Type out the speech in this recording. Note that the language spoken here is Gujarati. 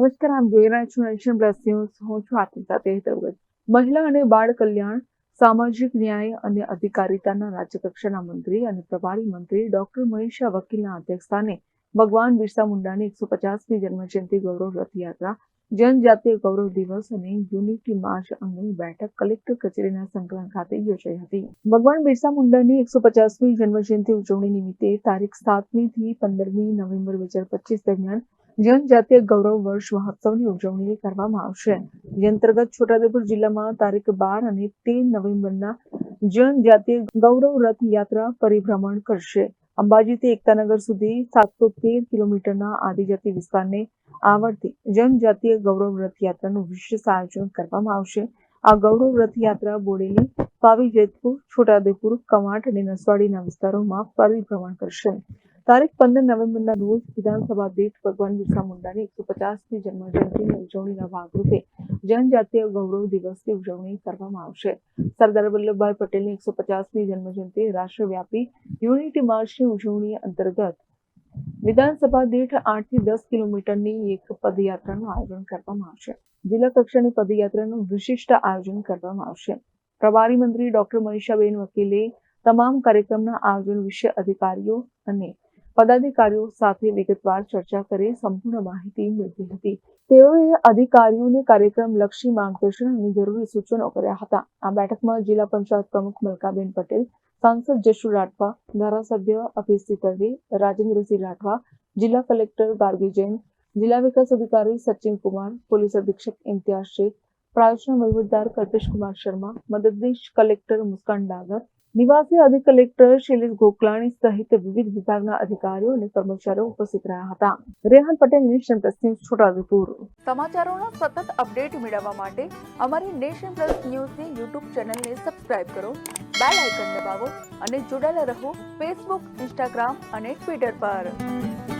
નમસ્કાર, આમ જોઈ રહ્યા હું છું આપની સાથે મહિલા અને બાળ કલ્યાણ, સામાજિક ન્યાય અને અધિકારિતાના રાજ્યકક્ષાના મંત્રી અને પ્રભારી મંત્રી ડોક્ટર મનીષા વકીલના અધ્યક્ષસ્થાને ભગવાન બિરસા મુંડાની એકસો પચાસમી જન્મજયંતિ ગૌરવ રથયાત્રા જનજાતીય ગૌરવ દિવસ અને યુનિટી માર્ચ અંગેની બેઠક કલેક્ટર કચેરીના સંકલન ખાતે યોજાઈ હતી. ભગવાન બિરસા મુંડાની એકસો પચાસમી જન્મજયંતિ ઉજવણી નિમિત્તે તારીખ સાતમી થી પંદરમી નવેમ્બર બે હજાર પચીસ દરમિયાન જનજાતીય ગૌરવ વર્ષ મહોત્સવની ઉજવણી કરવામાં આવશે. જે અંતર્ગત છોટાઉદેપુર જિલ્લામાં તારીખ બાર અને તેર નવેમ્બરના જનજાતીય ગૌરવ રથ યાત્રા પરિભ્રમણ કરશે. અંબાજીથી એકતાનગર સુધી સાતસો તેર કિલોમીટરના આદિજાતિ વિસ્તારને આવડતી જનજાતીય ગૌરવ રથયાત્રાનું વિશેષ આયોજન કરવામાં આવશે. આ ગૌરવ રથયાત્રા બોડેલી, પાવી, જેતપુર છોટાદેપુર કમાટ અને નસવાડીના વિસ્તારોમાં પરિભ્રમણ કરશે. તારીખ પંદર નવેમ્બરના રોજ વિધાનસભા દીઠ ભગવાન બિરસા મુંડાની એકસો પચાસમી જન્મજયંતિની ઉજવણીના ભાગરૂપે જનજાતીય ગૌરવ દિવસની ઉજવણી કરવામાં આવશે. સરદાર વલ્લભભાઈ પટેલની એકસો પચાસમી જન્મજયંતિ રાષ્ટ્રવ્યાપી યુનિટી માર્ચની ઉજવણી અંતર્ગત વિધાનસભા દીઠ આઠથી દસ કિલોમીટરની એક પદયાત્રાનું આયોજન કરવામાં આવશે. જિલ્લા કક્ષાની પદયાત્રાનું વિશિષ્ટ આયોજન કરવામાં આવશે. પ્રભારી મંત્રી ડોક્ટર મનીષાબેન વકીલે તમામ કાર્યક્રમના આયોજન વિશે અધિકારીઓ અને પદાધિકારીઓ સાથે વિગતવાર ચર્ચા કરી સંપૂર્ણ માહિતી મેળવી હતી. તેઓએ અધિકારીઓને કાર્યક્રમ લક્ષી માર્ગદર્શન અને જરૂરી સૂચનો કર્યા હતા. આ બેઠકમાં જિલ્લા પંચાયત પ્રમુખ મલકાબેન પટેલ, સાંસદ જશુ રાઠવા, ધારાસભ્ય અભિષિત દવે રાજેન્દ્રસિંહ રાઠવા, જિલ્લા કલેક્ટર ગાર્ગી જૈન, જિલ્લા વિકાસ અધિકારી સચિન કુમાર, પોલીસ અધિક્ષક ઇમ્તિયાઝ શેખ, પ્રાયોજના વહીવટદાર કલ્પેશ કુમાર શર્મા, મદદનીશ કલેક્ટર મુસ્કાન ડાગર નિવાસી અધિક કલેક્ટર શૈલેષ ગોકલાણી સહિત વિવિધ વિભાગના અધિકારીઓ અને કર્મચારીઓ ઉપસ્થિત રહ્યા હતા. Rehan Patel, nation plus news, Chhotaudepur. સમાચારોના સતત અપડેટ મેળવવા માટે અમારી નેશન પ્લસ ન્યૂઝની યુટ્યુબ ચેનલને સબસ્ક્રાઇબ કરો, બેલ આઇકન દબાવો અને જોડાયેલા રહો ફેસબુક, ઇન્સ્ટાગ્રામ અને ટ્વિટર પર.